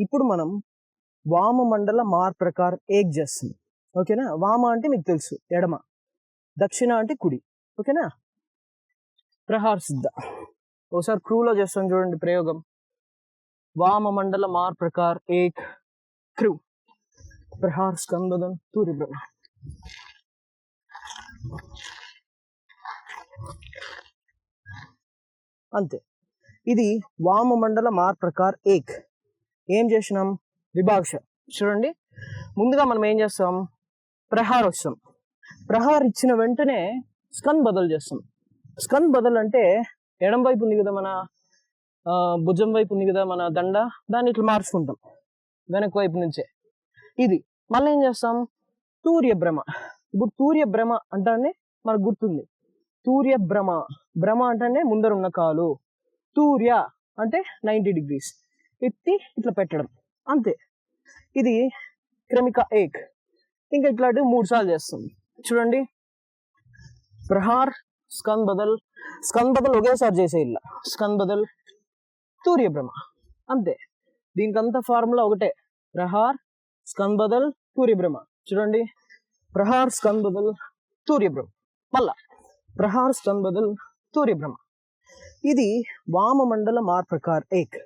ఇప్పుడు మనం వామ మండల మార్ ప్రకారం ఏక్ చేస్తుంది. ఓకేనా? వామ అంటే మీకు తెలుసు ఎడమ. దక్షిణ అంటే కుడి. ఓకేనా? ప్రహార్ సిద్ధ. ఒకసారి క్రూలో చేస్తాం చూడండి ప్రయోగం. వామ మండల మార్ ప్రకార్ ఏక్ క్రూ ప్రహార్ స్కందం తూరి బ్రహ్మ అంతే. ఇది వామ మండల మార్ ప్రకార్ ఏక్. ఏం చేసినాం? విభాక్ష చూడండి. ముందుగా మనం ఏం చేస్తాం? ప్రహార్ వస్తాం ప్రహార్ ఇచ్చిన వెంటనే స్కన్ బదల్ చేస్తాం. స్కన్ బదల్ అంటే ఎడం వైపు ఉంది కదా మన భుజం వైపు ఉంది కదా మన దండ దాన్ని ఇట్లా మార్చుకుంటాం. వెనక వైపు నుంచే. ఇది. మళ్ళీ ఏం చేస్తాం? తూర్య భ్రమ ఇప్పుడు తూర్య భ్రమ అంటే మనకు గుర్తుంది. తూర్య భ్రమ భ్రమ అంటే ముందర ఉన్న కాలు. తూర్య అంటే నైంటీ డిగ్రీస్. ఎత్తి ఇట్లా పెట్టడం. అంతే. ఇది క్రమిక ఏక్. ఇంకా ఇట్లాంటివి మూడు సార్లు చేస్తుంది చూడండి. ప్రహార్ స్కంద్ బదల్. స్కంద్ బదల్ ఒకేసారి చేసే ఇలా స్కంద్ బదల్ తూర్యభ్రమ అంతే. దీనికంతా ఫార్ములా ఒకటే. ప్రహార్ స్కంద్ బదల్ తూర్యభ్రమ చూడండి. ప్రహార్ స్కంద్ బదల్ తూర్యభ్రమ మళ్ళా. ప్రహార్ స్కంద్ బదల్ తూర్యభ్రమ ఇది వామమండల మార్ ప్రకార్ ఏక్.